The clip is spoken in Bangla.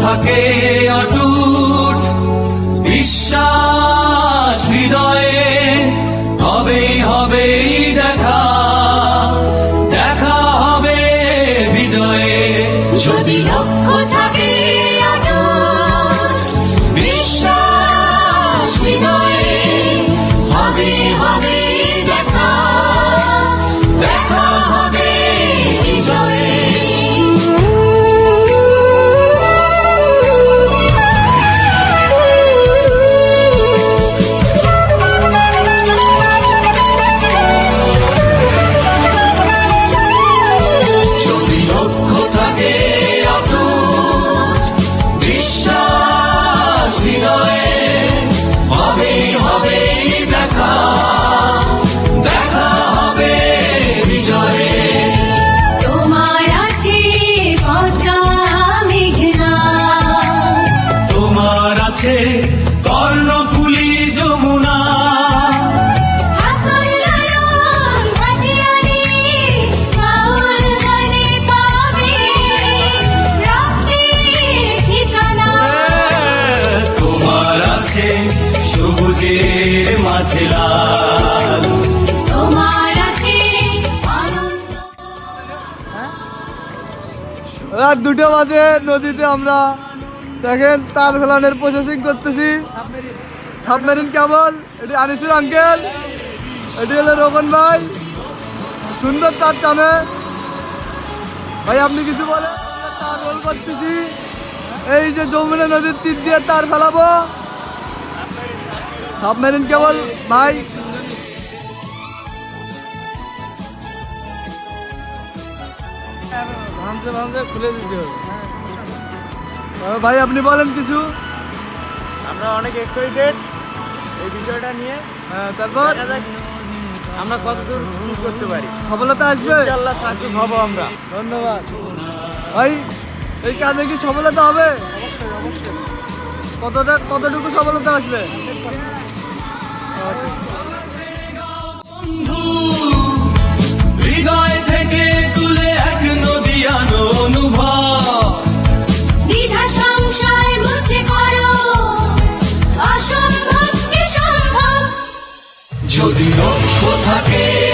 থাকে অটুট বিশ্বাস হৃদয়ে হবেই হবে দেখা দেখা হবে বিজয়ে। যদি পাবে। রক্তির ঠিকানা। তোমার আছে সবুজের মাঝে লাল। রাত দুটো বাজে নদীতে আমরা দেখেন তার ফেলানের প্রসেসিং করতেছি। সাবমেরিন কেবল, এটি আনিসুর আঙ্কেল এটি হলো রোকন ভাই। সুন্দর তার টানে। ভাই, আপনি কিছু বলেন? তার রোল করতেছি। এই যে যমুনা নদীর তীর দিয়ে তার ফেলাবো। সাবমেরিন কেবল, ভাই। ভাঙতে ভাঙতে খুলে দিতে হবে। ভাই আপনি বলেন কিছু। আমরা অনেক এক্সাইটেড এই বিষয়টা নিয়ে। হ্যাঁ, তারপর? আমরা কতদূর কি করতে পারি। সফলতা আসবে? ইনশাআল্লাহ সাকসেস হব আমরা। ধন্যবাদ। ভাই এই কাজে কি সফলতা হবে? কতটা কতটুকু সফলতা আসবে? বন্ধু যদি লক্ষ্য থাকে।